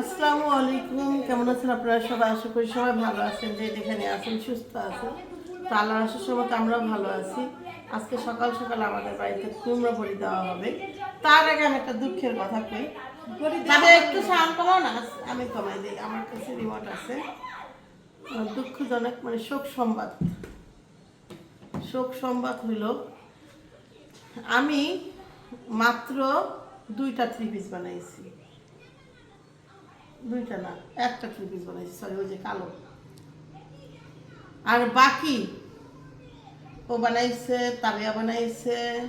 আসসালামু আলাইকুম। কেমন আছেন আপনারা সবাই? আশা করি সবাই ভালো আছেন যে যেখানে আছেন সুস্থ আছেন। তো আল্লাহ আসার সময় আমরাও ভালো আছি। আজকে সকাল সকাল আমাদের বাড়িতে কুমড়ো বড়ি দেওয়া হবে। তার আগে আমি একটা দুঃখের কথা কই। একটু সাউন্ড কমাও না? আমি কমাই দিই আমার কাছে রিমোট আছে। দুঃখজনক মানে শোক সংবাদ। শোক সংবাদ হইল আমি মাত্র দুইটা থ্রি পিস বানাইছি। দুইটা না, একটা থ্রি পিস বানাইছি? সরি ওই যে কালো। আর বাকি, ও বানাইছে, তাবিয়া বানাইছে,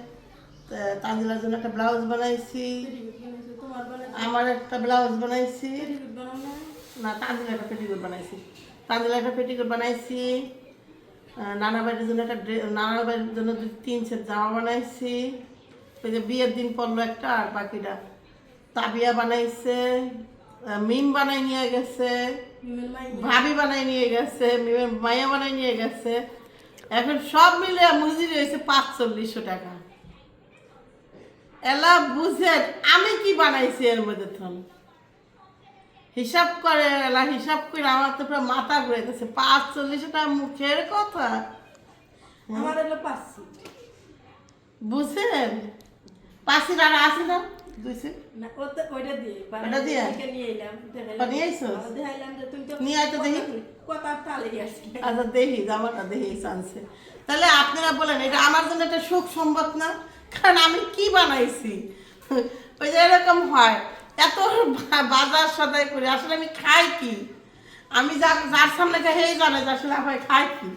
তা- তানজিলার জন্য একটা ব্লাউজ বানাইছি। আমার একটা ব্লাউজ বানাইছি। না তানজিলা একটা পেটিকোট বানাইছি। তানজিলা একটা পেটিকোট বানাইছি। নানা বাড়ির জন্য একটা নানা বাড়ির জন্য দুই, তিন সেট জামা বানাইছি। ওই যে বিয়ের দিন পড়ল একটা, আর বাকিটা তাবিয়া বানাইছে। মিম বানাই নিয়ে গেছে ভাবি বানাই নিয়ে গেছে মিমের মাইয়া বানাই নিয়ে গেছে। এখন সব মিলে মজুরি হয়েছে পাঁচচল্লিশশো টাকা। এলা বুঝেন আমি কি বানাইছি এর মধ্যে থন হিসাব করে এলা হিসাব করে আমার তো পুরো মাথা ঘুরে গেছে। পাঁচ পাঁচচল্লিশশো টাকা মুখের কথা? আমার হলো পাঁচ সিট বুঝছেন পাঁচের আর আসে না? দুই সিট না ওতে ওইটা দিয়ে ওটা দিয়ে? নিয়ে এলাম দেখাইলাম। আইছো? হ্যাঁ, দেখাইলাম যে তুমি তো নিয়ে দেখি। তালে আচ্ছা দেখি জামাটা দেখি চান্সে তাহলে আপনারা বলেন এটা আমার জন্য একটা সুখ সম্ভব না? কারণ আমি কি বানাইছি? ওই যে এরকম হয়। এত বাজার সদাই করে আসলে আমি খাই কি? আমি যা- যার সামনে খাই সেই জানে যে আসলে আমার খাই কি?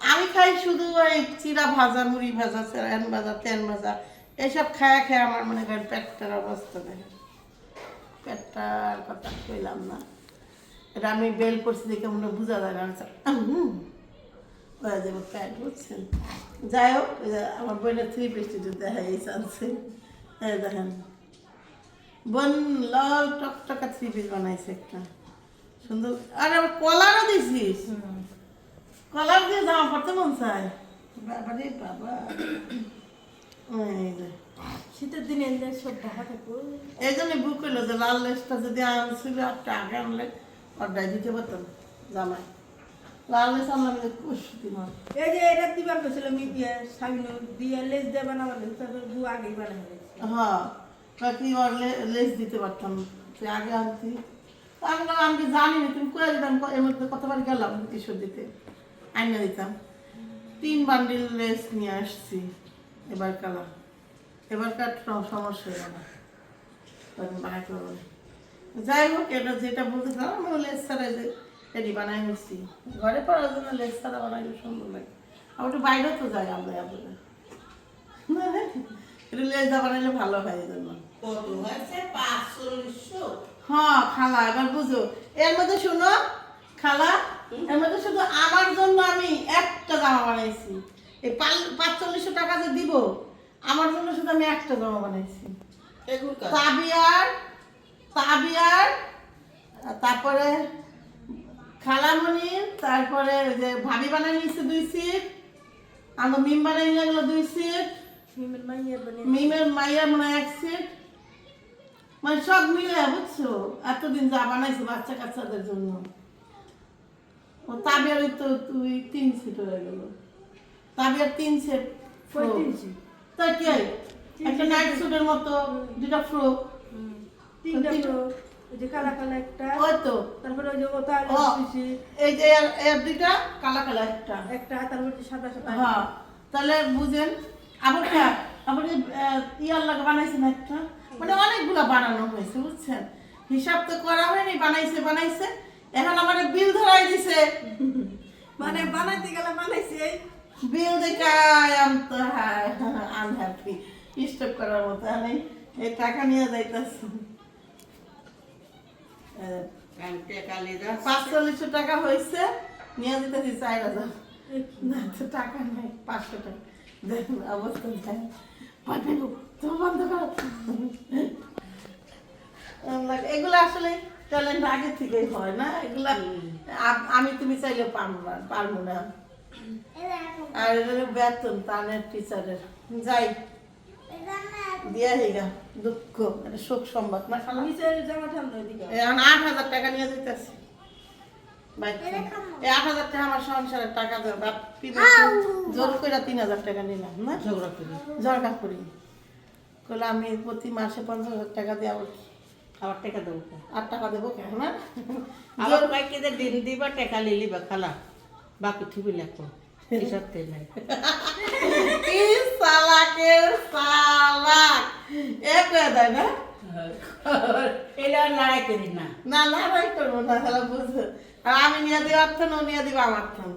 আমি খাই শুধু ওই চিরা ভাজা মুড়ি ভাজা চেরান ভাজা তেল ভাজা। এসব খায়া খেয়ে আমার মনে করেন পেটটার অবস্থা দেখে পেটটা আর কথা কইলাম না। এটা আমি বেল করছি দেখে মনে হয় বোঝা যায় না। হুম ওরা যাব প্যাট বুঝছেন? যাই হোক আমার বোনের থ্রি পিসটি দেখা এই চান্সে এই দেখেন। বোন লাল টকটকা থ্রি পিস বানাইছে একটা। সুন্দর। আর আবার কলারও দিছিস? কলার দিয়ে জামা পড়তে মন চায়? বাবা রে বাবা। শীতের দিনে সব ঢাকা থাকব। এই জন্য বুক করল যে লাল লেসটা যদি আনছিল একটা আগে আনলে অর্ডার দিতে পারতাম জামাই। লাল লেস আনলাম যে কুস্তি এই যে এটা দিবার গেছিল আমি দিয়ে দিয়ে লেজ দিয়ে বানাবার তারপর দু আগেই ফেলেছি। হ্যাঁ বাকি ওর লেস দিতে পারতাম? তুই আগে আনতি। তা আমি আমি জানি না তুমি করে দিতাম এর মধ্যে কতবার গেলাম ঈশ্বর দিতে? আইনা দিতাম। তিন বান্ডিল লেস নিয়ে আসছি। এবার কালা এবারকার স- সমস্যা হলো না। তখন পারব যাই হোক এটা যেটা বলতেছিলাম আমি লেস যে এটি বানাই নিচ্ছি। ঘরে পড়ার জন্য লেস ছাড়া বানাইলে সুন্দর লাগে একটু বাইরেও তো যাই আমরা একটু লেজা বানাইলে ভালো হয় এই জন্য। হয়েছে? হ্যাঁ খালা এবার বুঝো। এর মধ্যে শুনো খালা এর মধ্যে শুধু আমার জন্য আমি একটা জামা বানাইছি। এই পাঁচচল্লিশশো টাকা যে দিব আমার জন্য শুধু আমি একটা জামা বানাইছি। এগুলো তাবিয়ার তাবিয়ার আর তারপরে খালামণির তারপরে যে ভাবি বানাই নিয়েছে দুই সিট আমার মিম বানাই নিয়ে গেলো দুই সিট মিমের মাইয়ার মনে হয় এক সিট। মানে সব মিলে বুঝছ? এতদিন যা বানাইছে বাচ্চা কাচ্চাদের জন্য। ও তাবিয়ার ওই তো তুই তিন সিট হয়ে গেল। তাবিয়ার তিন সেট কই তিন seat? তা কি? একটা নাইট স্যুটের মতো দুটা ফ্রক তিনটা তিনটা। যে কালা কালা একটা। ওই তো। তারপরে ওই যে ওটা এই যে এর- এর দুইটা কালা কালা একটা। একটা তারপর সাদা সাদা হ্যাঁ। তাহলে বুঝেন আবার কা আবার ইয়ার লাগে বানাইছেন একটা। মানে অনেকগুলা বানানো হয়েছে বুঝছেন? হিসাব তো করা হয়নি বানাইছে বানাইছে। এখন আমার বিল ধরাই দিছে। মানে বানাইতে গেলে বানাইছি। বিল দেখে আম তো আনহ্যাপি স্টপ করার মতো আমি এই টাকা নিয়ে যাইতেছি। পাঁচচল্লিশশো টাকা হয়েছে নিয়ে যেতেছি চার হাজার। না তো টাকা নাই পাঁচশো টাকা। দেখুন অবস্থা দেখ। পাঠাবো তো বন্ধ করো। এগুলো আসলে ট্যালেন্ট আগে থেকেই হয় না। এগুলা আমি তুমি চাইলে পারব না পারব না। আর এটা বেতন তানের টিচারের যাই। দিয়া হইগা দুঃখ এটা শোক সংবাদ। না এখন আট হাজার টাকা নিয়ে যেতেছে আট হাজার টাকা আমার সংসারের টাকা জোর করে তিন হাজার টাকা নিলাম না? ঝগড়া করি। কইলে আমি প্রতি মাসে পঞ্চাশ হাজার টাকা দিয়ে আবার খাবার টাকা দেবো আট টাকা দেবো কেন না? আবার দিন দিবা টাকা লিলিবা খালা। বাকি থুবি লাগবো হিসাব তে নাই কি সালাকের সালাক। এ কয়ে দেয় না? এলে আর লড়াই করি না। না লড়াই করব না তাহলে বুঝো আর আমি নিয়ে দিব অর্থ ও নিয়ে দিব আমার থান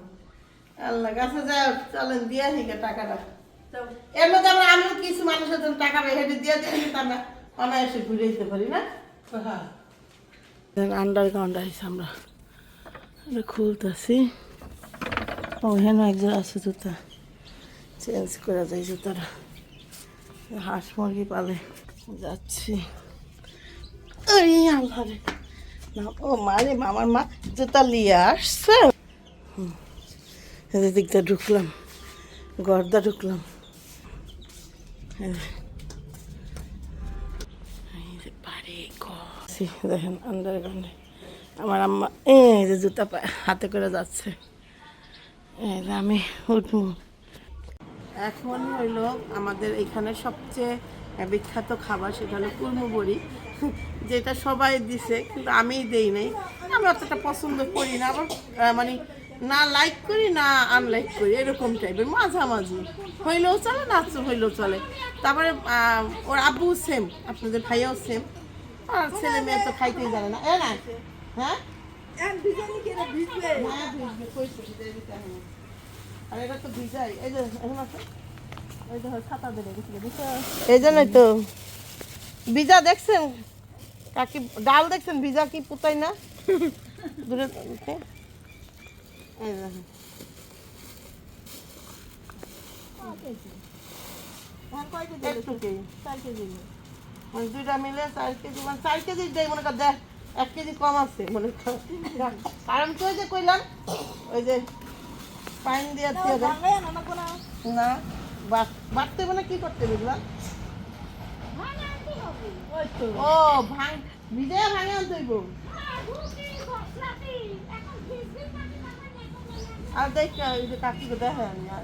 আল্লাহ কাছে যাই চলেন দিয়ে হিকে টাকাটা। এর মধ্যে আমরা আমিও কিছু মানুষের জন্য টাকা হেঁটে দিয়ে দিই কিন্তু আমরা অনায়াসে ঘুরে যেতে পারি না? আন্ডারগ্রাউন্ড আইসি আমরা খুলতেছি। ও হেন একজন আছে জুতা। চেঞ্জ করে যায় জুতাটা। হাঁস মুরগি পালে যাচ্ছি। ওই আল্লাহ রে না ও মারে মামার মা জুতা নিয়ে আসছে। এদের দিকটা ঢুকলাম, গর্দা ঢুকলাম। দেখেন আন্ডারগ্রাউন্ডে আমার আম্মা এই যে জুতা হাতে করে যাচ্ছে। আমি উঠবো। এখন হইল আমাদের এখানে সবচেয়ে বিখ্যাত খাবার সেটা হলো কুলমু বড়ি, যেটা সবাই দিছে, কিন্তু আমিই দেই নাই। আমি অতটা পছন্দ করি না, আবার মানে না লাইক করি, না আনলাইক করি, এরকম টাইপের মাঝামাঝি। হইলেও চলে, না হইলেও চলে। তারপরে ওর আব্বু সেম আপনাদের ভাইয়াও সেম আর ছেলে মেয়ে তো খাইতেই জানে না হ্যাঁ? এখন বিজানি কেন ভিজবে? হ্যাঁ ভিজবে কইছে ভিজাই দিতে আর এটা তো ভিজাই। এই যে এখন আছে ওই যে ছাতা দেবে এই জন্যই তো। ভিজা দেখছেন? কাকি ডাল দেখছেন? ভিজা কি পুতাই না? দূরে। এই দেখেন। একটুকেই। ওই দুইটা মিলে চার কেজি মানে চার কেজি দেয় মনে কর দেখ। এক কেজি কম আছে মনে কর। কারণ তো ওই যে কইলাম ওই যে পানি দিয়ে না বাট- বাটতে মানে কি করতে বুঝলাম ও ভাঙ ভিজে ভাঙে আনতে হইব। আর দেখ ওই যে কাকি গো দেখেন হ্যাঁ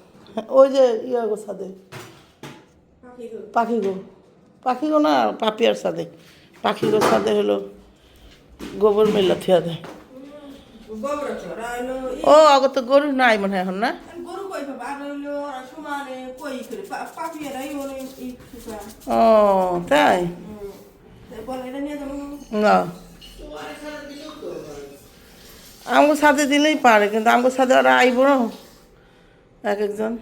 ওই যে ইয়া গো সাদে পাখি গো পাখি গো না পাপিয়ার সাদে পাখি গো সাদে হলো গোবর মেলা থিয়া দেয়। ও আগত গরু নাই মনে হয় এখন না? আর ও তাই? না। আমগো সাথে দিলেই পারে কিন্তু আমগো সাথে ওরা আইব না। এক একজন?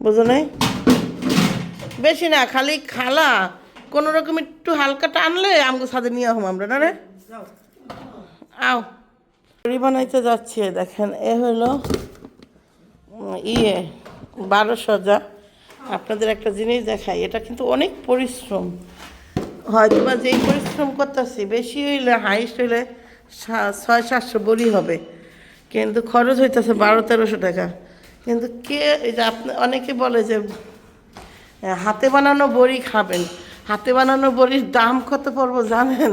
বুঝো নাই? বেশি না খালি খালা। কোনো রকম একটু হালকা টানলে আমগো সাথে নিয়ে হম আমরা না রে? আও। বানাইতে যাচ্ছি দেখেন এ হলো ইয়ে বারো সজা। আপনাদের একটা জিনিস দেখাই এটা কিন্তু অনেক পরিশ্রম। হয়তো বা যেই পরিশ্রম করতেছি বেশি হইলে হাইস্ট হইলে ছয় সাতশো বড়ি হবে। কিন্তু খরচ হইতেছে বারো, তেরোশো টাকা। কিন্তু কে, এই যে আপনি, অনেকে বলে যে হাতে বানানো বড়ি খাবেন। হাতে বানানো বড়ির দাম কত পড়ব জানেন?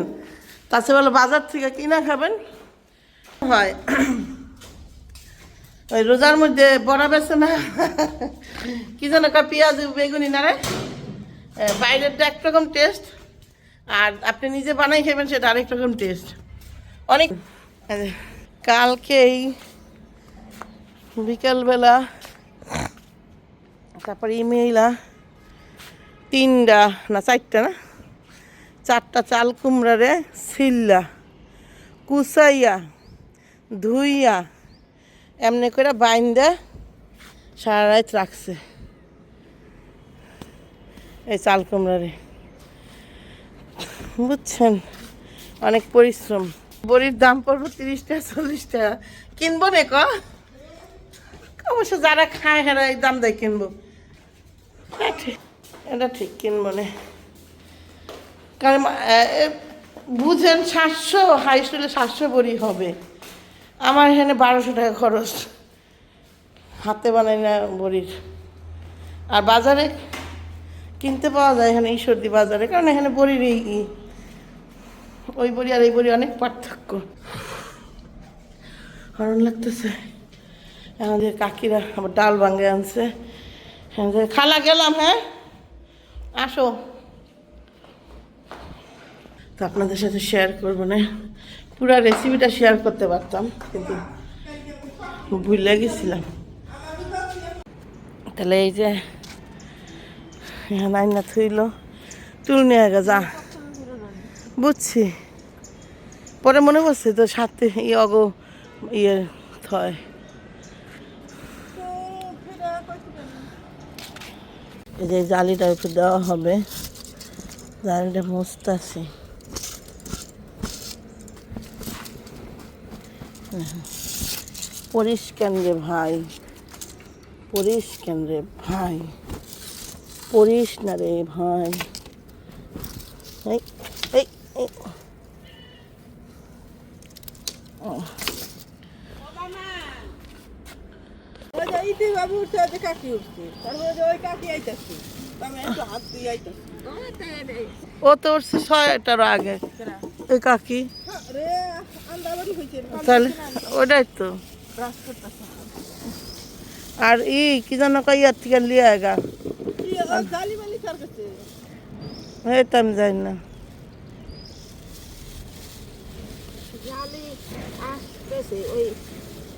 তাছে বলে, বাজার থেকে কিনা খাবেন? হয়। ওই রোজার মধ্যে বড়া বেছে না? কি যেন কয়, পেঁয়াজ, বেগুনি না রে? বাইরেরটা একরকম টেস্ট আর আপনি নিজে বানাই খাবেন, সেটা আরেক রকম টেস্ট অনেক কালকেই বিকালবেলা তারপরে ইমেইলা তিনটা না চারটা না? চারটা চাল কুমড়ারে সিল্লা কুচাইয়া ধুইয়া, এমনি করে বাইন্দা সারা রাত রাখছে। এই চাল কুমড়ারে বুঝছেন? অনেক পরিশ্রম। বড়ির দাম পড়ব তিরিশ টাকা চল্লিশ টাকা কিনবো নে ক? অবশ্য যারা খায় হেরা এই দাম দেয় কিনবো। হ্যাঁ, ঠিক এটা ঠিক কিনবো নে। কারণ বুঝেন সাতশো হাই স্কুলে সাতশো বড়ি হবে। আমার এখানে বারোশো টাকা খরচ। হাতে বানাই না বড়ির। আর বাজারে কিনতে পাওয়া যায় এখানে ঈশ্বরদী বাজারে কারণ এখানে বড়ির এই ওই বড়ি আর এই বড়ি অনেক পার্থক্য। হরণ লাগতেছে। আমাদের কাকিরা আবার ডাল ভাঙ্গে আনছে। হ্যাঁ খালা গেলাম হ্যাঁ? আসো। তো আপনাদের সাথে শেয়ার করব না। পুরো রেসিপিটা শেয়ার করতে পারতাম, কিন্তু ভুলে গেছিলাম। তাহলে এই যে নাইনা থইল। তুল নিয়ে যা। বুঝছি। পরে মনে পড়ছে তো সাথে ইয়ে অগ ইয়ে থয়। এই যে জালিটা উপর দেওয়া হবে। জালিটা মস্ত আছে পরিষ্কার রে ভাই। পরিষ্কার রে ভাই। পরিস না রে ভাই। ওই যে ইতি বাবু উঠছে ওই যে কাকি উঠছে। তারপরে যে ওই কাকি আইতাছে। আমি একটু হাত দিয়ে আইতাছি। ও তো উঠছে ছয়টার আগে। এই কাকি। তাহলে ওটাই তো। আর ই কি যেন কাইয়ার থেকে লিয়ে গা এই তো আমি জানি না জালি আসতেছে ওই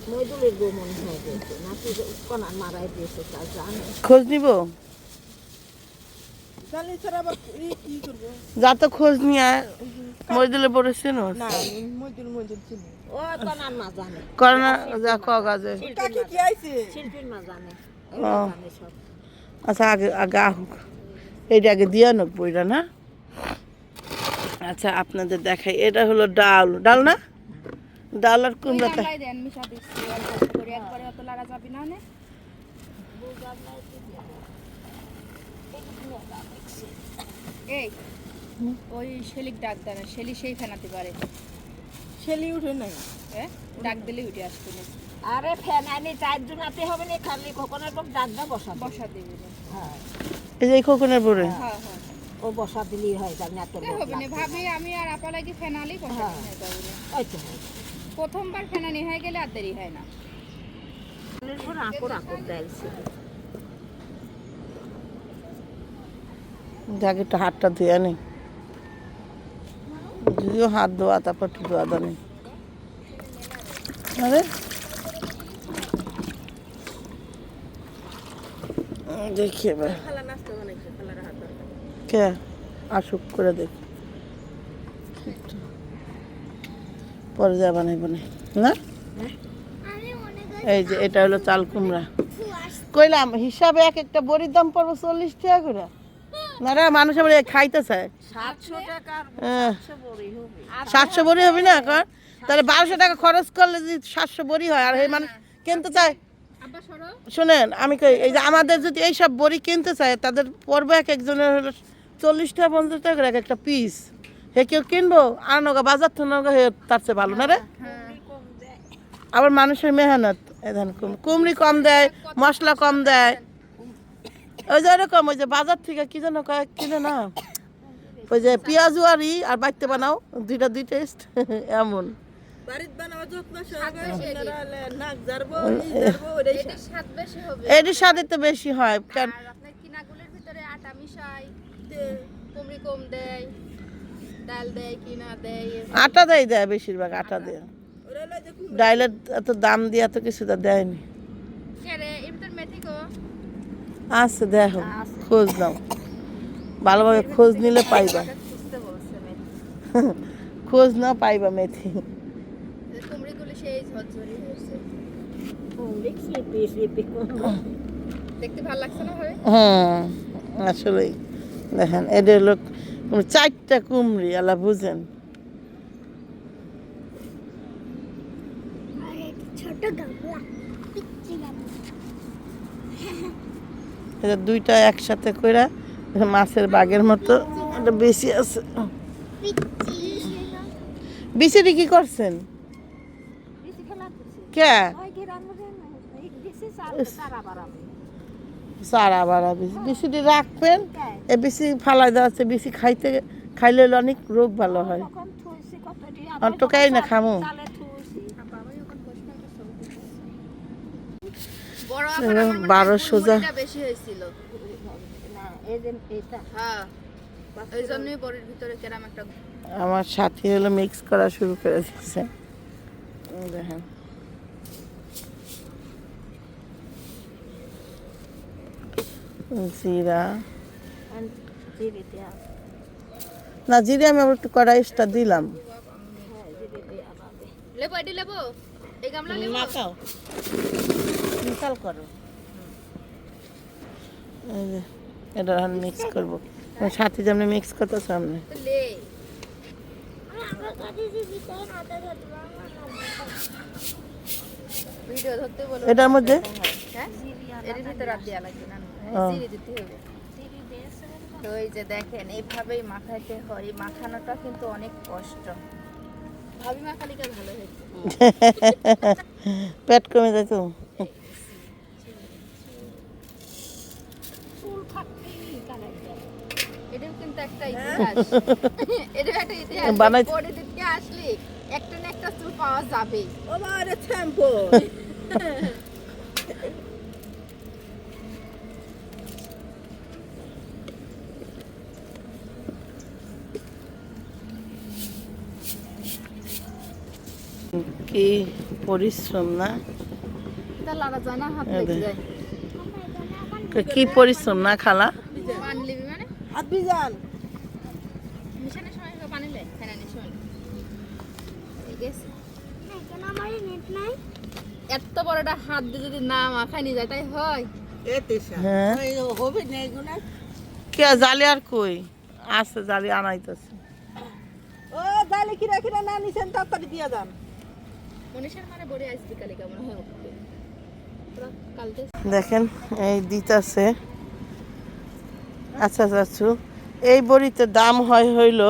মইদুলের বউ মনে হয় গেছে। নাকি কনার মারাই দিয়েছে তা জানে। খোঁজ নিব? যা তো খোঁজ নিয়ে মজদুলে পড়েছে না না মজুর মজুর চিনি। ও কনার মা জানে। করোনা যা কাজে কাকি কি আইছে? শিল্পীর মা জানে। ও। ওরা জানে সব। আচ্ছা আগে আগে আহুক। এইটা আগে দিয়ে নোক বইটা না? আচ্ছা আপনাদের দেখাই। এটা হলো ডাল। ডাল না? ডাল আর কুমড়া তা- আমরাই দেন মিশা দিচ্ছি অল্প অল্প করে। একবারে অত লাগা যাবে না নে। এই ওই শেলিক ডাক দেয় না শেলি সেই ফেনাতে পারে। ছেলে উঠে নাই। হ্যাঁ ডাক দিলে উঠে আসবে না। আরে ফ্যান আনি চার জনাতে হবে না খালি খোকনের পর ডাকটা বসা বসা দেবে না হ্যাঁ। এই যে খোকনের পরে? হ্যাঁ। হ্যাঁ ও বসা দিলেই হয় জানি এত হবে না। ভাবি আমি আর আপা লাগি ফেনালি বসা হ্যাঁ। দিই না। তাহলে। ওই তো। হয়। প্রথমবার ফেনানি হয়ে গেলে আর দেরি হয় না। পর আঁকুর আঁকুর দেয়। যাকে একটু হাতটা ধুয়ে নি। যদিও হাত ধোয়া তারপর একটু ধোয়া দানি আরে। দেখি এবার। খালা নাস্তা বানাইছে কে? আসুক করে দেখ। পরে যা বানাই বানাই না? এই যে এটা হলো চাল কুমড়া। কইলাম হিসাবে এক একটা বড়ির দাম পড়ব চল্লিশ টাকা করে। না রে মানুষ আবার এ খাইতে চায়। হ্যাঁ। সাতশো বড়ি হবে। সাতশো বড়ি হবে না এখন তাহলে বারোশো টাকা খরচ করলে যদি সাতশো বড়ি হয় আর এই মানুষ কিনতে চায়। শোনেন আমি কই এই যে আমাদের যদি এইসব বড়ি কিনতে চায় তাদের পড়বে এক একজনের হলো চল্লিশ টাকা পঞ্চাশ টাকা করে এক একটা পিস হে কেউ কিনবো আর নগা বাজার তো নগা হে তার চেয়ে ভালো না রে। আবার মানুষের মেহনত কুমড়ি কম দেয় মশলা কম দেয়। ওই যে এরকম ওই যে বাজার থেকে কি যেন কয় কিনে না ওই যে পেঁয়াজু আর ই আর বাইতে বানাও দুইটা দুই টেস্ট এমন। বাড়িত নাক এটির স্বাদে তো বেশি হয় কেন? কিনাগুলোর ভিতরে আটা মিশাই কুমড়ি কম দেয়। ডাল দেয় কিনা দেয় আটা দেয় দেয় বেশিরভাগ আটা দেয়। ডাইলের এত দাম দিয়ে এত কিছু তো দেয়নি। আচ্ছা দেখো খোঁজ নাও। ভালোভাবে খোঁজ নিলে পাইবা। খোঁজ না পাইবা মেথি। দেখতে ভালো লাগছে না হুম আসলেই। দেখেন এদের লোক চারটা কুমড়ি আলা বুঝেন। দুইটা একসাথে কইরা মাছের বাগের মতো এটা বেশি আছে। বিচিটি কি করছেন? কে? সারা বাড়া বেশি। বিচিটি রাখবেন এ বেশি ফালাই দেওয়া আছে বেশি খাইতে খাইলে হলে অনেক রোগ ভালো হয়। টোকাই না খামু। আমার বারো সোজা। বেশি হয়েছিল। হ্যাঁ। আমার সাথী হলো মিক্স করা শুরু করে দিচ্ছে দেখেন। জিরা। না জিরে আমি আবার একটু কড়াইশটা দিলাম। হ্যাঁ এটি মিক্স করব। সাথে যেমন মিক্স করতে সামনে। এটার মধ্যে? হ্যাঁ। এর ভিতরে আর দেওয়া লাগবে না। জিরে দিতে হবে। তো এই যে দেখেন এইভাবেই মাখাইতে হয়। এই মাখানোটা কিন্তু অনেক কষ্ট। ভাবি মাখালিকা ভালো হয়েছে পেট কমে যায় তো। এটাও কিন্তু একটা ইতিহাস। এটাও একটা ইতিহাস। দিতে আসলে একটা না একটা চুল পাওয়া যাবে ও বাবা শ্যাম্পু। কি পরিশ্রম না? কি পরিশ্রম না খালা? পানি লিবি মানে হাত বিজান মিশানোর সময় তো পানি লে ফেনানোর সময়। ঠিক আছে আমার নেট নাই এত বড়টা হাত দিয়ে যদি না মাখায় নিয়ে যায় তাই হয়? হ্যাঁ। হবে না এগুলো? কে জালি আর কই? আছে জালি আনাইতেছে। ও দালি কিরা কিরা না নিছেন তরকারি দিয়া যান দেখেন এই দিতাছে। আচ্ছা আচ্ছা এই বড়িতে দাম হয় হইল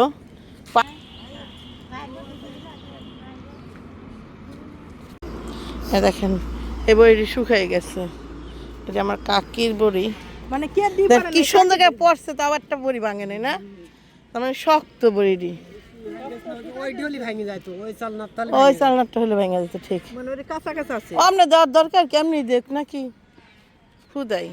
দেখেন এই বড়িটি শুকাই গেছে। এটা আমার কাকির বড়ি। মানে কে সুন্দর করে পড়ছে তাও একটা বড়ি ভাঙে নাই না? তার মানে শক্ত বড়িটি। ওই চালনাটা হলে ভেঙে যেত ঠিক। মানে ও, আপনার দেওয়ার দরকার কেমনি দেখ নাকি? খুদাই।